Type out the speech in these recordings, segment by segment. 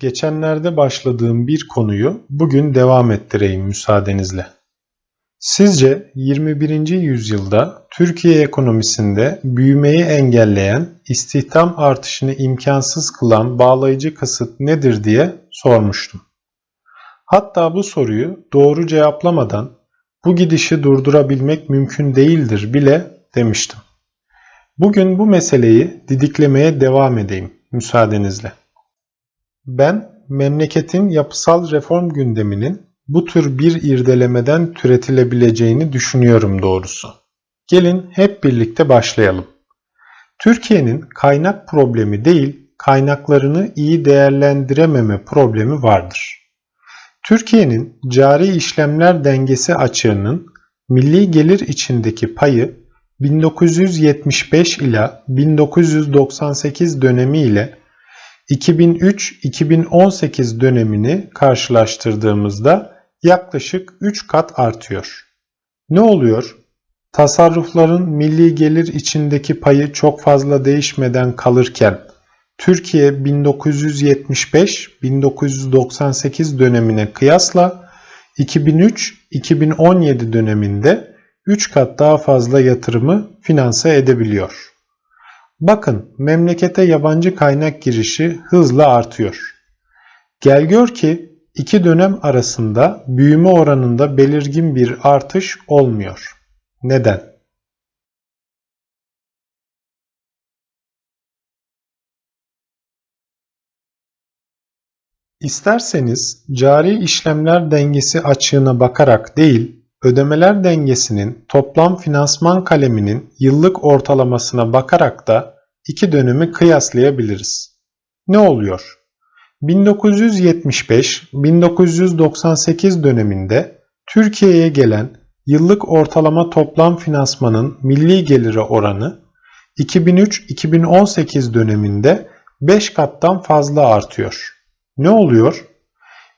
Geçenlerde başladığım bir konuyu bugün devam ettireyim müsaadenizle. Sizce 21. yüzyılda Türkiye ekonomisinde büyümeyi engelleyen, istihdam artışını imkansız kılan bağlayıcı kısıt nedir diye sormuştum. Hatta bu soruyu doğru cevaplamadan bu gidişi durdurabilmek mümkün değildir bile demiştim. Bugün bu meseleyi didiklemeye devam edeyim müsaadenizle. Ben memleketin yapısal reform gündeminin bu tür bir irdelemeden türetilebileceğini düşünüyorum doğrusu. Gelin hep birlikte başlayalım. Türkiye'nin kaynak problemi değil, kaynaklarını iyi değerlendirememe problemi vardır. Türkiye'nin cari işlemler dengesi açığının milli gelir içindeki payı 1975 ila 1998 dönemi ile 2003-2018 dönemini karşılaştırdığımızda yaklaşık 3 kat artıyor. Ne oluyor? Tasarrufların milli gelir içindeki payı çok fazla değişmeden kalırken Türkiye 1975-1998 dönemine kıyasla 2003-2017 döneminde 3 kat daha fazla yatırımı finanse edebiliyor. Bakın memlekete yabancı kaynak girişi hızla artıyor. Gel gör ki iki dönem arasında büyüme oranında belirgin bir artış olmuyor. Neden? İsterseniz cari işlemler dengesi açığına bakarak değil, ödemeler dengesinin toplam finansman kaleminin yıllık ortalamasına bakarak da iki dönemi kıyaslayabiliriz. Ne oluyor? 1975-1998 döneminde Türkiye'ye gelen yıllık ortalama toplam finansmanın milli geliri oranı 2003-2018 döneminde 5 kattan fazla artıyor. Ne oluyor?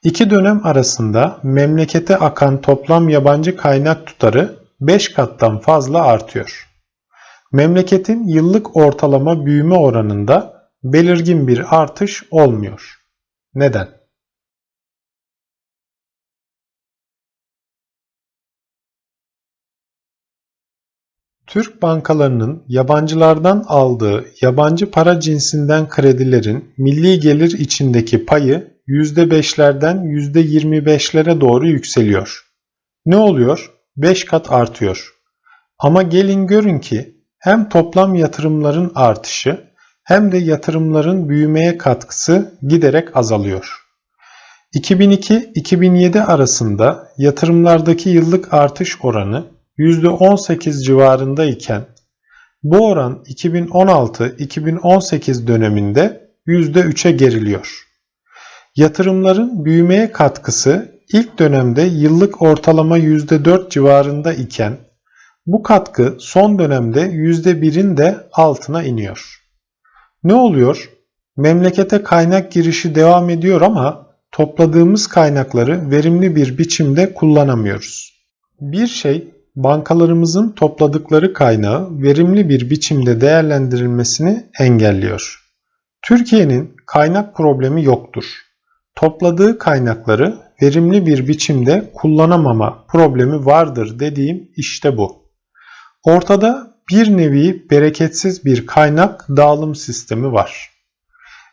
İki dönem arasında memlekete akan toplam yabancı kaynak tutarı 5 kattan fazla artıyor. Memleketin yıllık ortalama büyüme oranında belirgin bir artış olmuyor. Neden? Türk bankalarının yabancılardan aldığı yabancı para cinsinden kredilerin milli gelir içindeki payı %5'lerden %25'lere doğru yükseliyor. Ne oluyor? 5 kat artıyor. Ama gelin görün ki hem toplam yatırımların artışı hem de yatırımların büyümeye katkısı giderek azalıyor. 2002-2007 arasında yatırımlardaki yıllık artış oranı %18 civarında iken bu oran 2016-2018 döneminde %3'e geriliyor. Yatırımların büyümeye katkısı ilk dönemde yıllık ortalama %4 civarında iken bu katkı son dönemde %1'in de altına iniyor. Ne oluyor? Memlekete kaynak girişi devam ediyor ama topladığımız kaynakları verimli bir biçimde kullanamıyoruz. Bir şey bankalarımızın topladıkları kaynağı verimli bir biçimde değerlendirilmesini engelliyor. Türkiye'nin kaynak problemi yoktur. Topladığı kaynakları verimli bir biçimde kullanamama problemi vardır dediğim işte bu. Ortada bir nevi bereketsiz bir kaynak dağılım sistemi var.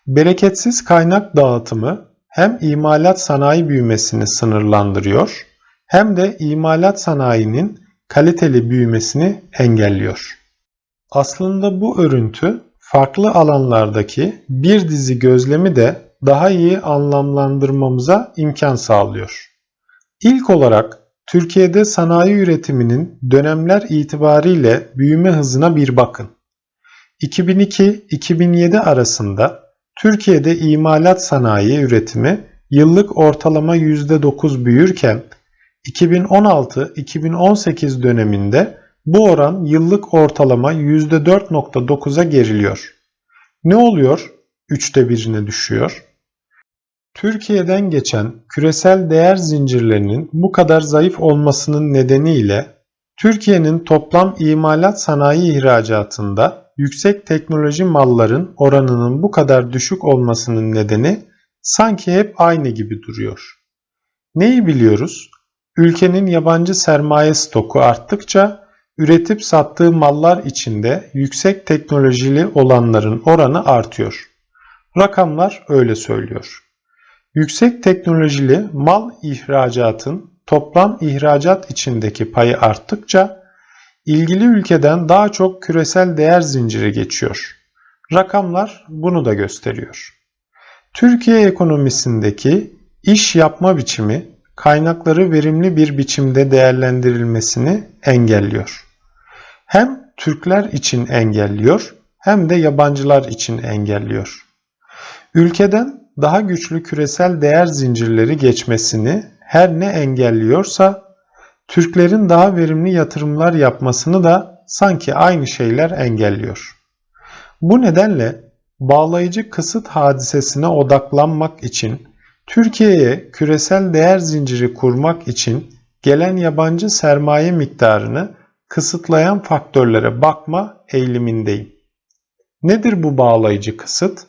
Bereketsiz kaynak dağıtımı hem imalat sanayi büyümesini sınırlandırıyor hem de imalat sanayinin kaliteli büyümesini engelliyor. Aslında bu örüntü farklı alanlardaki bir dizi gözlemi de daha iyi anlamlandırmamıza imkan sağlıyor. İlk olarak Türkiye'de sanayi üretiminin dönemler itibariyle büyüme hızına bir bakın. 2002-2007 arasında Türkiye'de imalat sanayi üretimi yıllık ortalama %9 büyürken 2016-2018 döneminde bu oran yıllık ortalama %4.9'a geriliyor. Ne oluyor? Üçte birine düşüyor. Türkiye'den geçen küresel değer zincirlerinin bu kadar zayıf olmasının nedeniyle Türkiye'nin toplam imalat sanayi ihracatında yüksek teknoloji malların oranının bu kadar düşük olmasının nedeni sanki hep aynı gibi duruyor. Neyi biliyoruz? Ülkenin yabancı sermaye stoku arttıkça üretip sattığı mallar içinde yüksek teknolojili olanların oranı artıyor. Rakamlar öyle söylüyor. Yüksek teknolojili mal ihracatın toplam ihracat içindeki payı arttıkça ilgili ülkeden daha çok küresel değer zinciri geçiyor. Rakamlar bunu da gösteriyor. Türkiye ekonomisindeki iş yapma biçimi kaynakları verimli bir biçimde değerlendirilmesini engelliyor. Hem Türkler için engelliyor hem de yabancılar için engelliyor. Ülkeden daha güçlü küresel değer zincirleri geçmesini her ne engelliyorsa Türklerin daha verimli yatırımlar yapmasını da sanki aynı şeyler engelliyor. Bu nedenle bağlayıcı kısıt hadisesine odaklanmak için Türkiye'ye küresel değer zinciri kurmak için gelen yabancı sermaye miktarını kısıtlayan faktörlere bakma eğilimindeyim. Nedir bu bağlayıcı kısıt?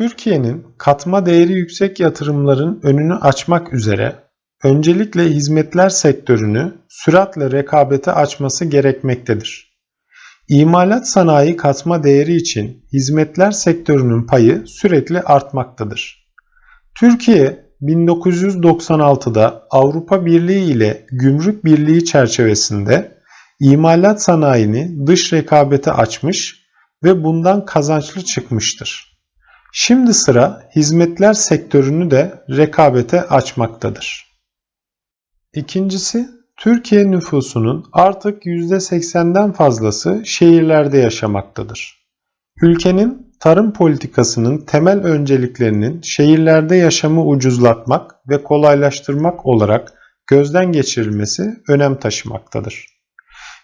Türkiye'nin katma değeri yüksek yatırımların önünü açmak üzere öncelikle hizmetler sektörünü süratle rekabete açması gerekmektedir. İmalat sanayi katma değeri için hizmetler sektörünün payı sürekli artmaktadır. Türkiye 1996'da Avrupa Birliği ile Gümrük Birliği çerçevesinde imalat sanayini dış rekabete açmış ve bundan kazançlı çıkmıştır. Şimdi sıra hizmetler sektörünü de rekabete açmaktadır. İkincisi, Türkiye nüfusunun artık %80'den fazlası şehirlerde yaşamaktadır. Ülkenin tarım politikasının temel önceliklerinin şehirlerde yaşamı ucuzlatmak ve kolaylaştırmak olarak gözden geçirilmesi önem taşımaktadır.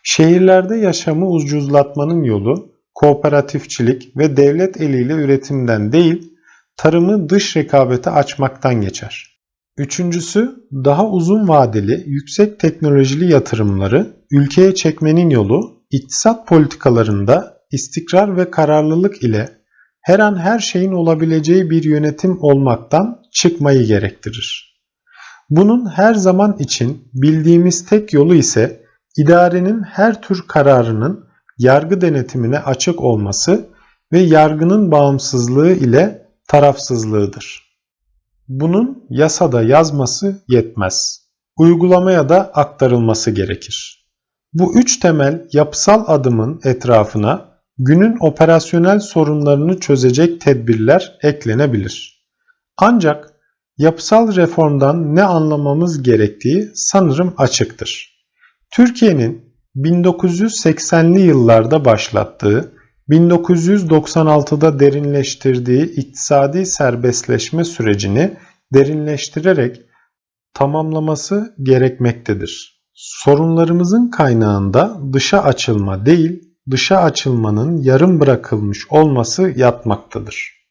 Şehirlerde yaşamı ucuzlatmanın yolu kooperatifçilik ve devlet eliyle üretimden değil, tarımı dış rekabete açmaktan geçer. Üçüncüsü, daha uzun vadeli yüksek teknolojili yatırımları ülkeye çekmenin yolu iktisat politikalarında istikrar ve kararlılık ile her an her şeyin olabileceği bir yönetim olmaktan çıkmayı gerektirir. Bunun her zaman için bildiğimiz tek yolu ise idarenin her tür kararının yargı denetimine açık olması ve yargının bağımsızlığı ile tarafsızlığıdır. Bunun yasada yazması yetmez. Uygulamaya da aktarılması gerekir. Bu üç temel yapısal adımın etrafına günün operasyonel sorunlarını çözecek tedbirler eklenebilir. Ancak yapısal reformdan ne anlamamız gerektiği sanırım açıktır. Türkiye'nin 1980'li yıllarda başlattığı, 1996'da derinleştirdiği iktisadi serbestleşme sürecini derinleştirerek tamamlaması gerekmektedir. Sorunlarımızın kaynağında dışa açılma değil, dışa açılmanın yarım bırakılmış olması yatmaktadır.